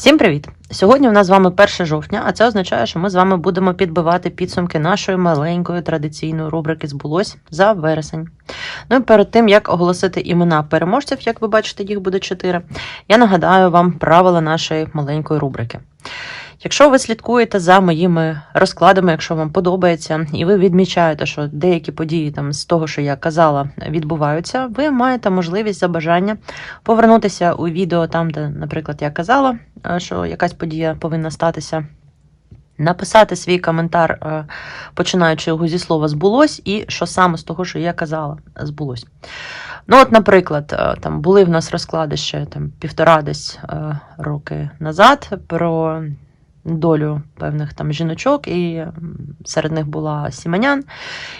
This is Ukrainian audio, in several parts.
Всім привіт! Сьогодні у нас з вами 1 жовтня, а це означає, що ми з вами будемо підбивати підсумки нашої маленької традиційної рубрики Збулось за вересень. Ну і перед тим як оголосити імена переможців, як ви бачите, їх буде 4, я нагадаю вам правила нашої маленької рубрики. Якщо ви слідкуєте за моїми розкладами, якщо вам подобається, і ви відмічаєте, що деякі події там з того, що я казала, відбуваються, ви маєте можливість за бажання повернутися у відео там, де, наприклад, я казала, е, що якась подія повинна статися. Написати свій коментар, е, починаючи його зі слова збулось, і що саме з того, що я казала, збулось. Ну, от, наприклад, е, там були в нас розклади ще там півтора десь роки назад про долю певних там жіночок, і серед них була Сіманян.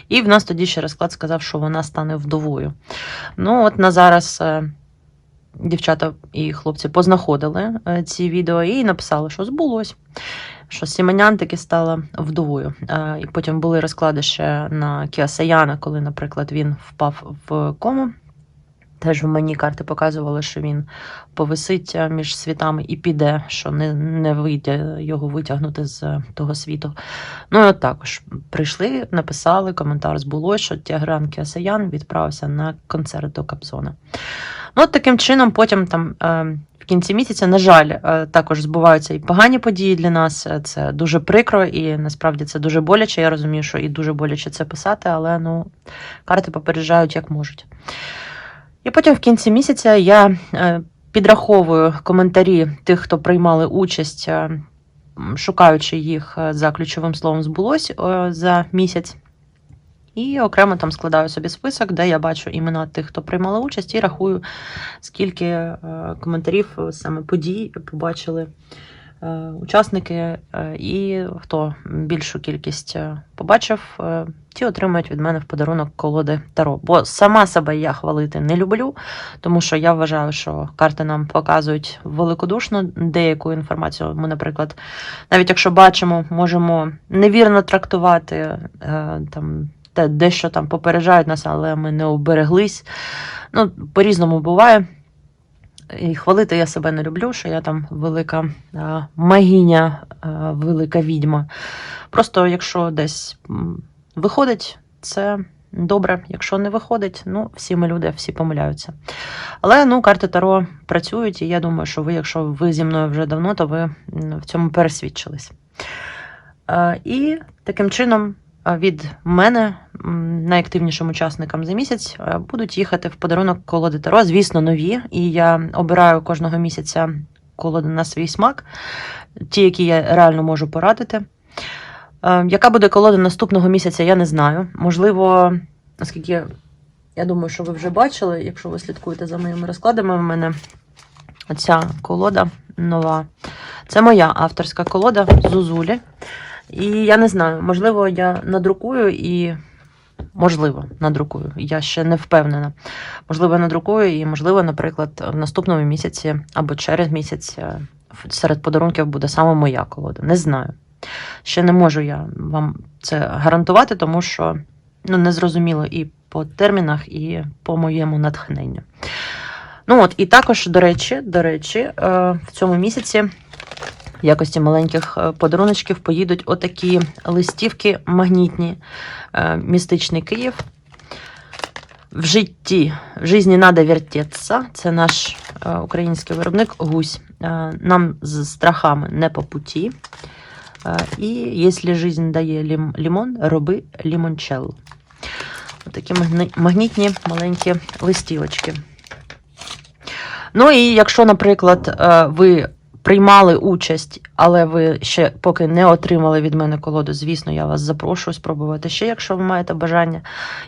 І в нас тоді ще розклад сказав, що вона стане вдовою. Ну, от на зараз. е, Дівчата і хлопці познаходили е, ці відео і написали, що збулось, що Сіманян таки стала вдовою. Е, І потім були розклади ще на Кіасаяна, коли, наприклад, він впав в кому. Теж мені карти показували, що він повисить е, між світами і піде, що не, не вийде його витягнути з е, того світу. Ну і от також прийшли, написали коментар збулось, що Тягран Кіасаян відправився на концерт до Капзона. Ну, от таким чином, потім там е, в кінці місяця, на жаль, також збуваються і погані події для нас. Це дуже прикро, і насправді це дуже боляче. Я розумію, що і дуже боляче це писати, але ну, карти попереджають як можуть. І потім в кінці місяця я е, підраховую коментарі тих, хто приймали участь, е, шукаючи їх е, за ключовим словом збулось за місяць. І окремо там складаю собі список, де я бачу імена тих, хто приймали участь, і рахую, скільки коментарів саме подій побачили учасники, е, і хто більшу кількість е, побачив, е, ті отримають від мене в подарунок колоди Таро. Бо сама себе я хвалити не люблю, тому що я вважаю, що карти нам показують великодушно деяку інформацію. Ми, наприклад, навіть якщо бачимо, можемо невірно трактувати е, там. Те, дещо там попереджають нас, але ми не обереглись. Ну, по-різному буває. І хвалити я себе не люблю, що я там велика а, велика відьма. Просто якщо десь виходить, це добре. Якщо не виходить, ну, всі ми люди, всі помиляються. Але ну, карти Таро працюють, і я думаю, що ви, якщо ви зі мною вже давно, то ви в цьому пересвідчились. І таким чином. Від мене найактивнішим учасникам за місяць е, будуть їхати в подарунок колоди Таро, звісно, нові. І я обираю кожного місяця колоди на свій смак, ті, які я реально можу порадити. Е, Яка буде колода наступного місяця, я не знаю. Можливо, оскільки я думаю, що ви вже бачили, якщо ви слідкуєте за моїми розкладами, в мене оця колода нова. Це моя авторська колода Зузулі. І я не знаю, можливо, я надрукую і. Можливо, надрукую. Я ще не впевнена. Можливо, надрукую, і, можливо, наприклад, в наступному місяці або через місяць е, серед подарунків буде саме моя колода. Не знаю. Ще не можу я вам це гарантувати, тому що ну, не зрозуміло і по термінах, і по моєму натхненню. Ну от, і також, до речі, до речі, е, в цьому місяці в якості маленьких е, подаруночків поїдуть отакі листівки магнітні, е, містичний Київ. В житті, в житті надо вертеться. Це наш е, український виробник гусь. Нам з страхами не по путі. І якщо жизнь дає лім, лімон, роби лімончелло. Такі магнітні маленькі листівочки. Ну і якщо, наприклад, ви приймали участь, але ви ще поки не отримали від мене колоду, звісно, я вас запрошую спробувати ще, якщо ви маєте бажання.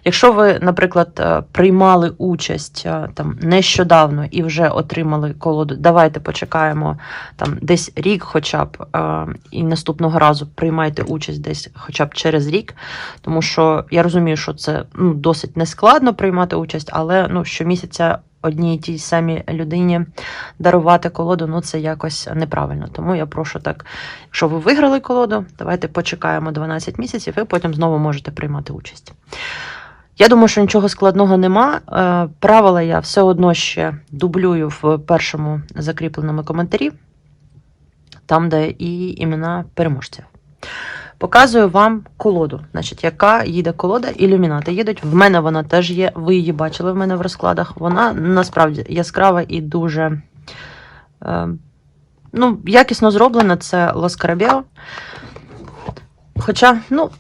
Якщо ви, наприклад, е, приймали участь е, там нещодавно і вже отримали колоду, давайте почекаємо там десь рік, хоча б, е, і наступного разу приймайте участь десь хоча б через рік. Тому що я розумію, що це ну, досить нескладно приймати участь, але ну, щомісяця одній тій самій людині дарувати колоду, ну це якось неправильно. Тому я прошу так, якщо ви виграли колоду, давайте почекаємо 12 місяців і потім знову можете приймати участь. Я думаю, що нічого складного нема. Е, Правила я все одно ще дублюю в першому закріпленому коментарі. там, де і імена переможців. Показую вам колоду, значить, яка їде колода, ілюмінати їдуть. В мене вона теж є. Ви її бачили в мене в розкладах. Вона насправді яскрава і дуже е, ну, якісно зроблена. Це Лос. Хоча, ну,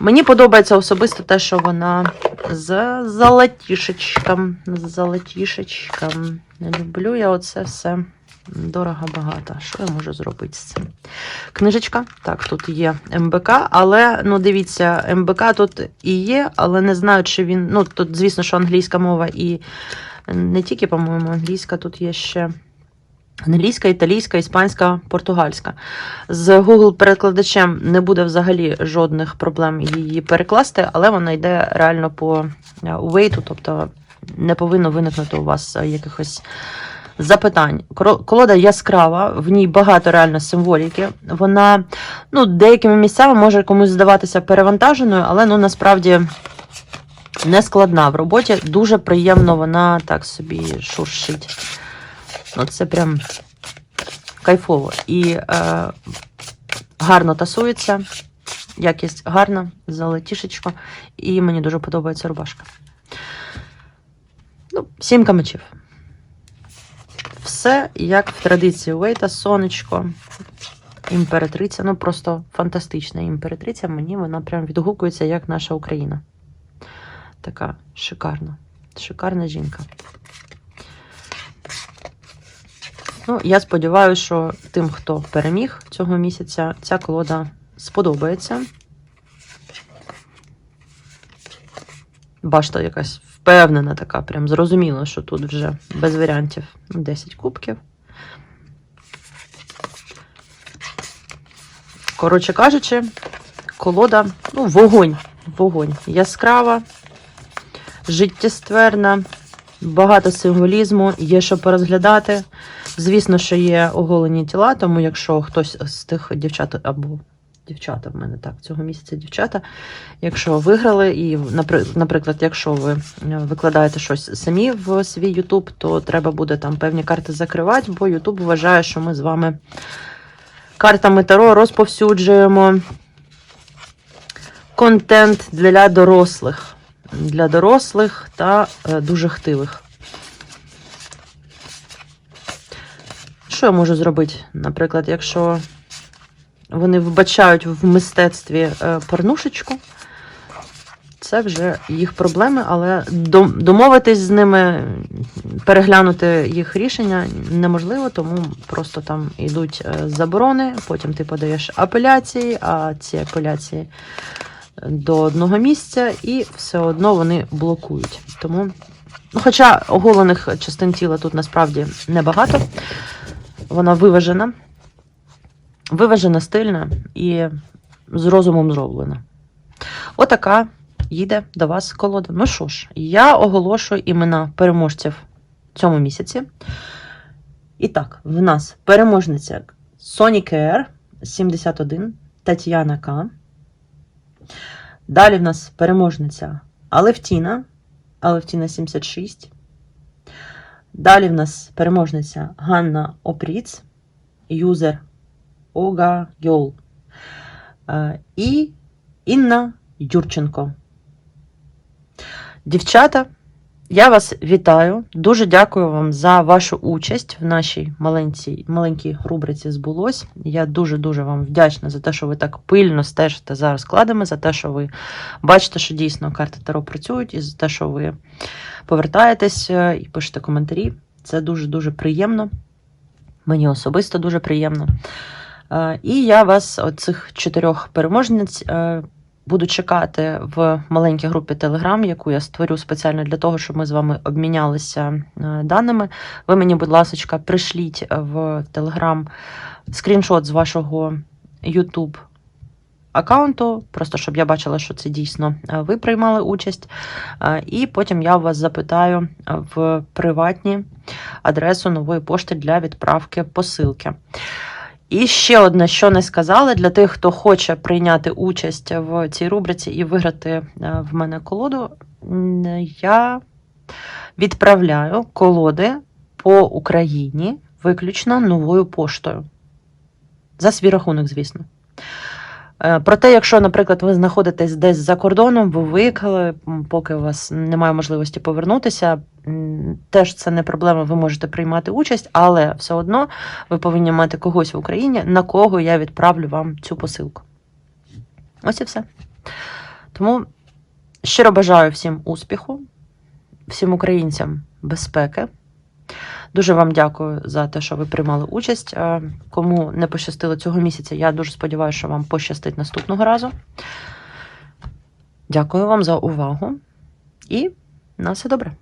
мені подобається особисто те, що вона з золотішечком. З золотішечком. Не люблю я оце все дорого багато. Що я можу зробити з цим? Книжечка. Так, тут є МБК, але ну дивіться, МБК тут і є, але не знаю, чи він. Ну, тут, звісно, що англійська мова і не тільки, по-моєму, англійська, тут є ще. Англійська, італійська, іспанська, португальська. З Google-перекладачем не буде взагалі жодних проблем її перекласти, але вона йде реально по вейту, тобто не повинно виникнути у вас е, якихось запитань. Колода яскрава, в ній багато реально символіки. Вона ну, деякими місцями може комусь здаватися перевантаженою, але ну, насправді не складна в роботі. Дуже приємно вона так собі шуршить. Ну, це прям кайфово. І е, гарно тасується. Якість гарна, золотішечко. І мені дуже подобається рубашка. Ну, сімка мечів. Все як в традиції Уейта, сонечко, імператриця. Ну, просто фантастична імператриця. Мені вона прям відгукується, як наша Україна. Така шикарна. Шикарна жінка. Ну, я сподіваюся, що тим, хто переміг цього місяця, ця колода сподобається. Башта якась впевнена, така, прям зрозуміло, що тут вже без варіантів 10 кубків. Коротше кажучи, колода, ну, вогонь, вогонь. Яскрава, життєстверна, багато символізму, є що порозглядати. Звісно, що є оголені тіла, тому якщо хтось з тих дівчат або дівчата в мене так цього місяця дівчата, якщо виграли, і наприклад, якщо ви е, викладаєте щось самі в свій Ютуб, то треба буде там певні карти закривати, бо Ютуб вважає, що ми з вами картами Таро розповсюджуємо контент для дорослих. Для дорослих та е, дуже хтивих. Що я можу зробити? Наприклад, якщо вони вбачають в мистецтві е, порнушечку, це вже їх проблеми, але домовитись з ними, переглянути їх рішення неможливо, тому просто там йдуть е, заборони, потім ти подаєш апеляції, а ці апеляції до одного місця, і все одно вони блокують. Тому, ну, хоча оголених частин тіла тут насправді небагато, вона виважена, виважена, стильна і з розумом зроблена. Отака їде до вас колода. Ну що ж, я оголошую імена переможців в цьому місяці. І так, в нас переможниця Sonic Air 71, Тетяна К. Далі в нас переможниця Алевтіна, Алевтіна 76. Далі в нас переможниця Ганна Опріц, юзер Ога Йол. І Інна Юрченко. Дівчата, я вас вітаю. Дуже дякую вам за вашу участь в нашій маленькій, маленькій рубриці збулось. Я дуже-дуже вам вдячна за те, що ви так пильно стежите за розкладами, за те, що ви бачите, що дійсно карти Таро працюють, і за те, що ви повертаєтесь е, і пишете коментарі. Це дуже-дуже приємно. Мені особисто дуже приємно. Е, І я вас, оцих чотирьох переможниць, е, буду чекати в маленькій групі Telegram, яку я створю спеціально для того, щоб ми з вами обмінялися е, даними. Ви мені, будь ласка, пришліть в Telegram скріншот з вашого YouTube аккаунту, просто щоб я бачила, що це дійсно ви приймали участь. І потім я вас запитаю в приватні адресу нової пошти для відправки посилки. І ще одне, що не сказали, для тих, хто хоче прийняти участь в цій рубриці і виграти е, в мене колоду, я відправляю колоди по Україні виключно новою поштою. За свій рахунок, звісно. Е, Проте, якщо, наприклад, ви знаходитесь десь за кордоном, ви виїхали, поки у вас немає можливості повернутися, теж це не проблема, ви можете приймати участь, але все одно ви повинні мати когось в Україні, на кого я відправлю вам цю посилку. Ось і все. Тому щиро бажаю всім успіху, всім українцям безпеки. Дуже вам дякую за те, що ви приймали участь. Е, Кому не пощастило цього місяця, я дуже сподіваюся, що вам пощастить наступного разу. Дякую вам за увагу і на все добре.